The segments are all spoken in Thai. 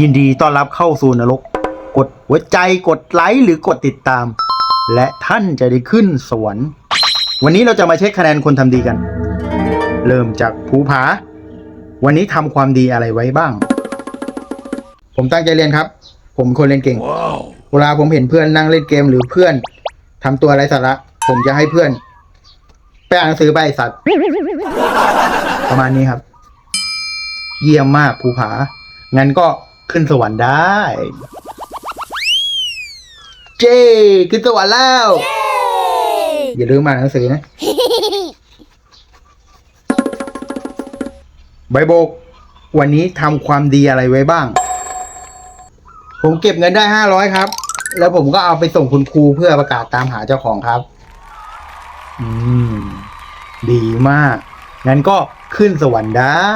ยินดีต้อนรับเข้าสู่นรก กดหัวใจกดไลค์หรือกดติดตาม และท่านจะได้ขึ้นสวรรค์ วันนี้เราจะมาเช็คคะแนนคนทำดีกัน เริ่มจากภูผา วันนี้ทำความดีอะไรไว้บ้าง ผมตั้งใจเรียนครับ ผมคนเรียนเก่ง เวลาผมเห็นเพื่อนนั่งเล่นเกมหรือเพื่อนทำตัวไร้สาระ ผมจะให้เพื่อนไปอ่านหนังสือไปไอ้สัตว์ ประมาณนี้ครับ เยี่ยมมากภูผา งั้นก็ ขึ้นสวรรค์ได้ เจ้ขึ้นสวรรค์แล้ว อย่าลืมอ่านหนังสือนะ ใบโบก วันนี้ทำความดีอะไรไว้บ้าง ผมเก็บเงินได้ห้าร้อยครับ แล้วผมก็เอาไปส่งคุณครูเพื่อประกาศตามหาเจ้าของครับ อืม ดีมาก งั้นก็ขึ้นสวรรค์ได้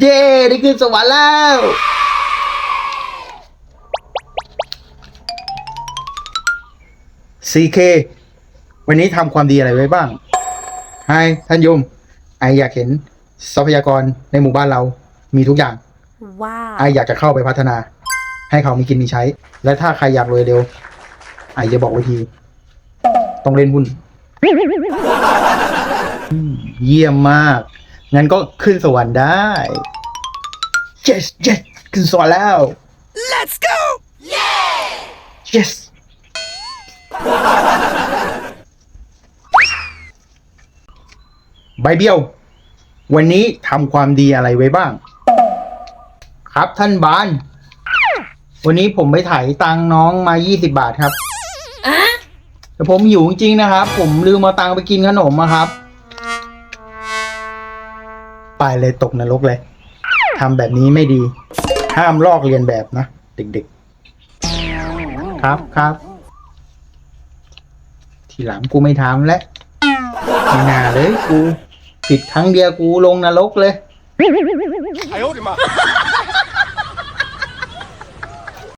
เย้ได้ขึ้นสวรรค์แล้ว CK วันนี้ทำความดีอะไรไว้บ้างไฮท่านยม ไออยากเห็นทรัพยากรในหมู่บ้านเรามีทุกอย่าง ว้าวไออยากจะเข้าไปพัฒนา ให้เขามีกินมีใช้ และถ้าใครอยากรวยเร็ว ไอจะบอกไว้ทีต้องเล่นหุ้นอืมเยี่ยมมาก งั้นก็ขึ้นสวรรค์ได้ yes yes ขึ้นสวรรค์แล้ว let's go yes ใบเบี้ยว วันนี้ทำความดีอะไรไว้บ้าง ครับท่านบาน วันนี้ผมไปถ่ายตังค์น้องมา20บาทครับแต่ผมหิวจริงๆนะครับ ผมลืมเอาตังค์ไปกินขนมอะครับ ไปเลยตกนรกเลยทำแบบนี้ไม่ดี ห้ามลอกเรียนแบบนะ เด็กๆ ครับครับ ทีหลังกูไม่ทำแล้วไม่น่าเลยกู ผิดทั้งเดียกูลงนรกเลย